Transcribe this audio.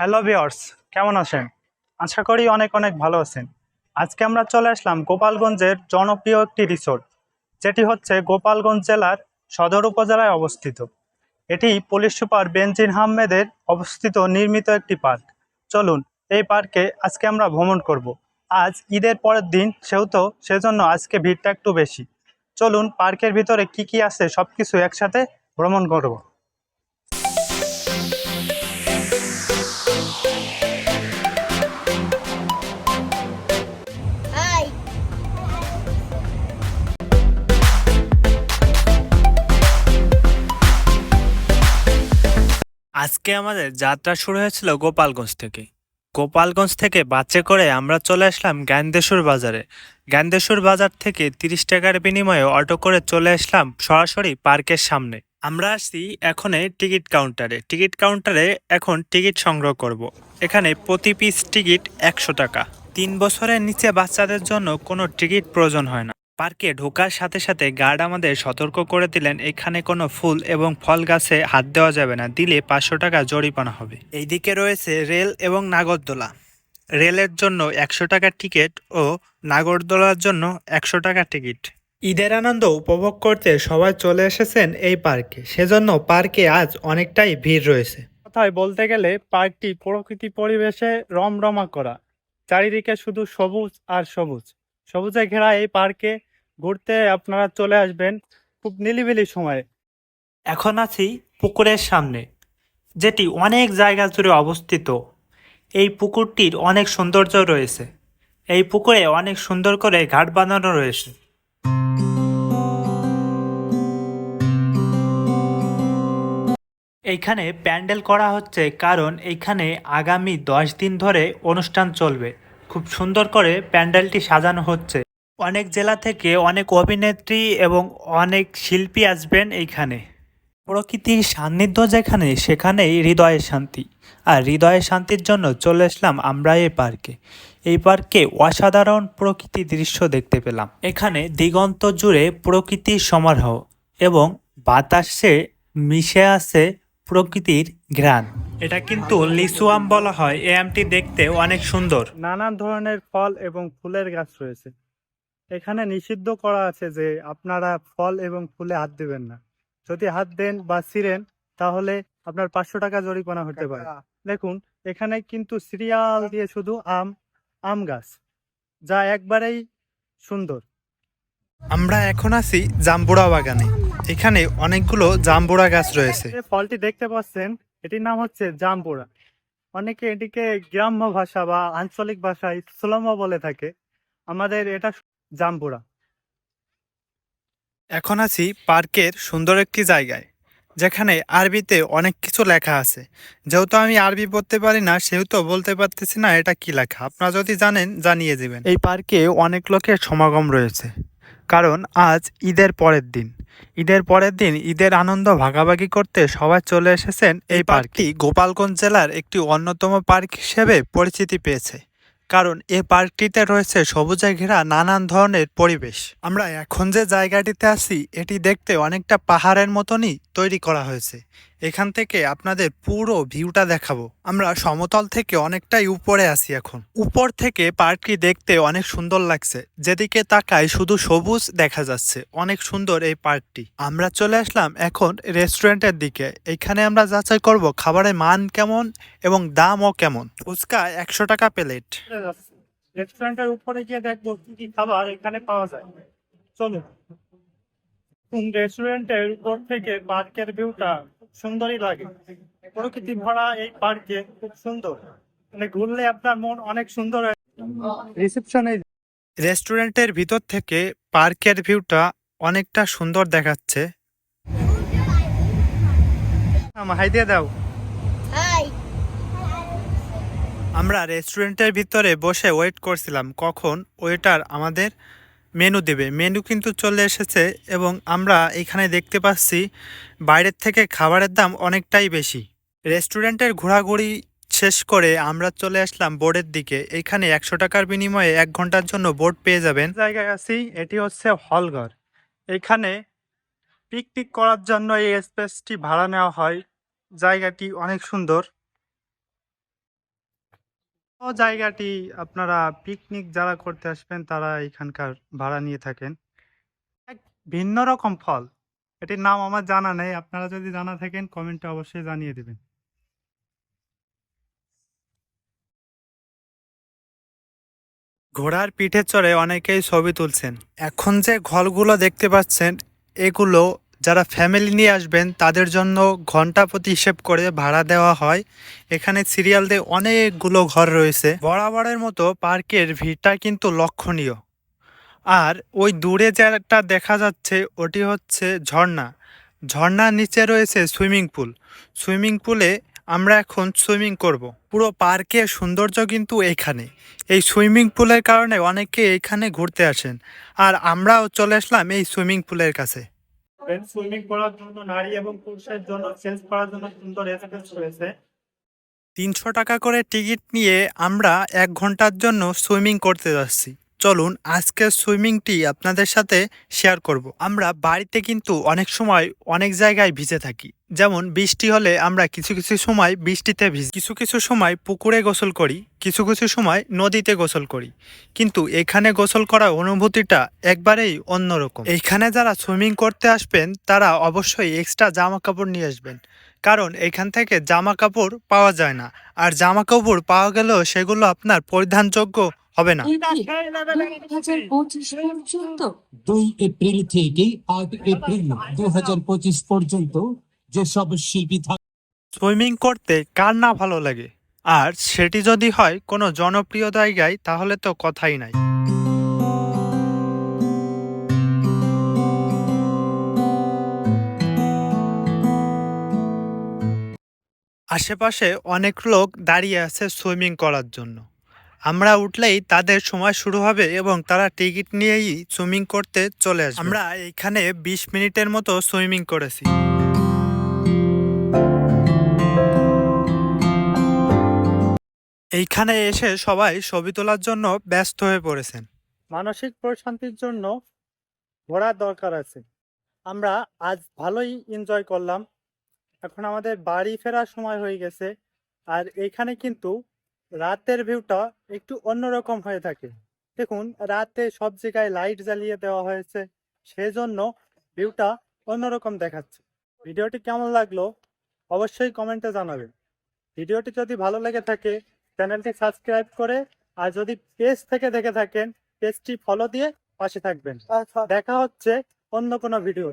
Hello viewers কেমন আছেন? আশা করি অনেক অনেক ভালো আছেন। আজকে আমরা চলে আসলাম গোপালগঞ্জের জনপ্রিয় একটি রিসোর্ট যেটি হচ্ছে গোপালগঞ্জ জেলার সদর উপজেলায় অবস্থিত। এটি পুলিশ সুপার বেনজিন আহমেদের অবস্থিত নির্মিত একটি পার্ক। চলুন, এই পার্কে আজকে আমরা ভ্রমণ করব। আজ ঈদের পরের দিন, সেহেতু সেজন্য আজকে ভিড়টা একটু বেশি। চলুন, পার্কের ভিতরে কি কি আছে সব কিছু একসাথে ভ্রমণ করব। আজকে আমাদের যাত্রা শুরু হয়েছিল গোপালগঞ্জ থেকে। গোপালগঞ্জ থেকে বাচ্চা করে আমরা চলে আসলাম জ্ঞানদেশ্বর বাজারে। জ্ঞানদেশ্বর বাজার থেকে তিরিশ টাকার বিনিময়ে অটো করে চলে আসলাম সরাসরি পার্কের সামনে। আমরা আসছি এখনে টিকিট কাউন্টারে। টিকিট কাউন্টারে এখন টিকিট সংগ্রহ করব। এখানে প্রতি পিস টিকিট একশো টাকা। তিন বছরের নিচে বাচ্চাদের জন্য কোনো টিকিট প্রয়োজন হয় না। পার্কে ঢোকার সাথে সাথে গার্ড আমাদের সতর্ক করে দিলেন, এখানে কোনো ফুল এবং ফল গাছে হাত দেওয়া যাবে না, দিলে পাঁচশো টাকা জরিমানা হবে। এইদিকে রয়েছে রেল এবং নাগরদোলা। রেলের জন্য একশো টাকার টিকিট ও নাগরদোলার জন্য একশো টাকার টিকিট। ঈদের আনন্দ উপভোগ করতে সবাই চলে এসেছেন এই পার্কে। সেজন্য পার্কে আজ অনেকটাই ভিড় রয়েছে। কথায় বলতে গেলে পার্কটি প্রকৃতি পরিবেশে রমরমা করা। চারিদিকে শুধু সবুজ আর সবুজ। সবুজে ঘেরা এই পার্কে ঘুরতে আপনারা চলে আসবেন খুব নিলিবিলি সময়ে। এখন আছি পুকুরের সামনে, যেটি অনেক জায়গা জুড়ে অবস্থিত। এই পুকুরটির অনেক সৌন্দর্য রয়েছে। এই পুকুরে অনেক সুন্দর করে ঘাট বানানো রয়েছে। এইখানে প্যান্ডেল করা হচ্ছে কারণ এইখানে আগামী দশ দিন ধরে অনুষ্ঠান চলবে। খুব সুন্দর করে প্যান্ডেলটি সাজানো হচ্ছে। অনেক জেলা থেকে অনেক অভিনেত্রী এবং অনেক শিল্পী আসবেন এইখানে। প্রকৃতির সান্নিধ্য যেখানে, সেখানেই হৃদয়ের শান্তি। আর হৃদয়ের শান্তির জন্য চলে আসলাম আমরা এই পার্কে। এই পার্কে অসাধারণ প্রকৃতি দৃশ্য দেখতে পেলাম। এখানে দিগন্ত জুড়ে প্রকৃতির সমারোহ এবং বাতাসে মিশে আছে প্রকৃতির ঘ্রাণ। এটা কিন্তু লিচু আম বলা হয়, এই আমটি দেখতে অনেক সুন্দর। নানান ধরনের ফল এবং ফুলের গাছ রয়েছে। এখানে নিষিদ্ধ করা আছে যে আপনারা ফল এবং ফুলে হাত দেবেন না। যদি হাত দেন বা ছিঁড়েন তাহলে আপনার পাঁচশো টাকা জরিমানা হতে পারে। দেখুন এখানে কিন্তু সিরিয়াল দিয়ে শুধু আম আম গাছ যা একবারেই সুন্দর। আমরা এখন আছি জাম্বুড়া বাগানে। এখানে অনেকগুলো জাম্বুড়া গাছ রয়েছে। ফলটি দেখতে পাচ্ছেন এটির নাম হচ্ছে জাম্বুড়া। অনেকে এটিকে গ্রাম্য ভাষা বা আঞ্চলিক ভাষায় সুলমা বলে থাকে। আমাদের এটা জাম্বুড়া এখন আছি পার্কের সুন্দর একটি জায়গায় যেখানে আরবিতে অনেক কিছু লেখা আছে। যেহেতু আমি আরবি পড়তে পারি না সেহেতু বলতে পারতেছি না এটা কি লেখা। আপনারা যদি জানেন জানিয়ে দেবেন। এই পার্কে অনেক লোকের সমাগম রয়েছে কারণ আজ ঈদের পরের দিন। ঈদের পরের দিন ঈদের আনন্দ ভাগাভাগি করতে সবাই চলে এসেছেন এই পার্কটি গোপালগঞ্জ জেলার একটি অন্যতম পার্ক হিসেবে পরিচিতি পেয়েছে। কারণ এ পার্কটিতে রয়েছে সবুজে ঘেরা নানান ধরনের পরিবেশ। আমরা এখন যে জায়গাটিতে আছি, এটি দেখতে অনেকটা পাহাড়ের মতনই তৈরি করা হয়েছে। এখান থেকে আপনাদের পুরো ভিউটা দেখাবো। আমরা সমতল থেকে অনেকটাই উপরে আছি এখন। উপর থেকে পার্কটি দেখতে অনেক সুন্দর লাগছে। যেদিকে তাকায় শুধু সবুজ দেখা যাচ্ছে। অনেক সুন্দর এই পার্কটি। আমরা চলে আসলাম এখন রেস্টুরেন্টের দিকে। এখানে আমরা যাচাই করব খাবারের মান কেমন এবং দামও কেমন। ফুচকা একশো টাকা প্লেট। রেস্টুরেন্টের উপরে গিয়ে দেখব কি কি খাবার এখানে পাওয়া যায়। চলুন। রেস্টুরেন্টের উপর থেকে পার্কের ভিউটা সুন্দরই লাগে। প্রকৃতি ভরা এই পার্কে খুব সুন্দর। মানে ঘুরলে আপনার মন অনেক সুন্দর রিসেপশনে রেস্টুরেন্টের ভিতর থেকে পার্কের ভিউটা অনেকটা সুন্দর দেখাচ্ছে। হাই দিয়ে দাও। হাই আমরা রেস্টুরেন্টের ভিতরে বসে ওয়েট করছিলাম কখন? ওয়েটার আমাদের মেনু দেবে। মেনু কিন্তু চলে এসেছে এবং আমরা এখানে দেখতে পাচ্ছি বাইরের থেকে খাবারের দাম অনেকটাই বেশি। রেস্টুরেন্টের ঘোরাঘুরি শেষ করে আমরা চলে আসলাম বোর্ডের দিকে। এখানে একশো টাকার বিনিময়ে এক ঘণ্টার জন্য বোর্ড পেয়ে যাবেন। জায়গায় আছি, এটি হচ্ছে হলঘর। এখানে পিকনিক করার জন্য এই স্পেসটি ভাড়া নেওয়া হয়। জায়গাটি অনেক সুন্দর। জায়গাটি আপনারা পিকনিক যারা করতে আসবেন, তারা এখানকার ভাড়া নিয়ে থাকেন। এক ভিন্ন রকম ফল। এটির নাম আমার জানা নেই। আপনারা যদি জানা থাকেন কমেন্টে অবশ্যই জানিয়ে দেবেন। ঘোড়ার পিঠে চড়ে অনেকেই ছবি তুলছেন। এখন যে ঘলগুলো দেখতে পাচ্ছেন, এগুলো যারা ফ্যামিলি নিয়ে আসবেন, তাদের জন্য ঘণ্টা প্রতি হিসেব করে ভাড়া দেওয়া হয়। এখানে সিরিয়াল দিয়ে অনেকগুলো ঘর রয়েছে। বরাবরের মতো পার্কের ভিড়টা কিন্তু লক্ষণীয়। আর ওই দূরে যেটা দেখা যাচ্ছে, ওটি হচ্ছে ঝর্ণা। ঝর্ণার নিচে রয়েছে সুইমিং পুল। সুইমিং পুলে আমরা এখন সুইমিং করব। পুরো পার্কের সৌন্দর্য কিন্তু এখানে। এই সুইমিং পুলের কারণে অনেকে এখানে ঘুরতে আসেন। আর আমরাও চলে আসলাম এই সুইমিং পুলের কাছে। সুইমিং করার জন্য নারী এবং পুরুষের জন্য চেঞ্জ করার জন্য সুন্দর স্পেস রয়েছে। তিনশো টাকা করে টিকিট নিয়ে আমরা এক ঘণ্টার জন্য সুইমিং করতে যাচ্ছি। চলুন আজকের সুইমিংটি আপনাদের সাথে শেয়ার করব। আমরা বাড়িতে কিন্তু অনেক সময় অনেক জায়গায় ভিজে থাকি। যেমন বৃষ্টি হলে আমরা কিছু কিছু সময় বৃষ্টিতে ভিজি। কিছু কিছু সময় পুকুরে গোসল করি, কিছু কিছু সময় নদীতে গোসল করি। কিন্তু এখানে গোসল করার অনুভূতিটা একবারেই অন্যরকম। এইখানে যারা সুইমিং করতে আসবেন, তারা অবশ্যই এক্সট্রা জামা কাপড় নিয়ে আসবেন। কারণ এখান থেকে জামা কাপড় পাওয়া যায় না। আর জামা কাপড় পাওয়া গেলেও সেগুলো আপনার পরিধানযোগ্য হবে না। দুই এপ্রিল থেকে আট এপ্রিল দু হাজার পঁচিশ পর্যন্ত যেসব শিল্পী সুইমিং করতে কার না ভালো লাগে? আর সেটি যদি হয় কোনো জনপ্রিয় জায়গায় তাহলে তো কথাই নাই। আশেপাশে অনেক লোক দাঁড়িয়ে আছে সুইমিং করার জন্য। আমরা উঠলেই তাদের সময় শুরু হবে এবং তারা টিকিট নিয়েই সুইমিং করতে চলে আসবে। আমরা এখানে বিশ মিনিটের মতো সুইমিং করেছি। এইখানে এসে সবাই ছবি তোলার জন্য ব্যস্ত হয়ে পড়েছেন। মানসিক প্রশান্তির জন্য ঘোরার দরকার আছে। আমরা আজ ভালোই এনজয় করলাম। এখন আমাদের বাড়ি ফেরার সময় হয়ে গেছে। আর এখানে কিন্তু রাতের ভিউটা একটু অন্যরকম হয়ে থাকে। দেখুন রাতে সব জায়গায় লাইট জ্বালিয়ে দেওয়া হয়েছে সেজন্য ভিউটা অন্যরকম দেখাচ্ছে। ভিডিওটি কেমন লাগল অবশ্যই কমেন্টে জানাবেন। ভিডিওটি যদি ভালো লেগে থাকে চ্যানেলটি সাবস্ক্রাইব করে আর যদি পেজ থেকে দেখে থাকেন পেজটি ফলো দিয়ে পাশে থাকবেন। দেখা হচ্ছে অন্য কোনো ভিডিও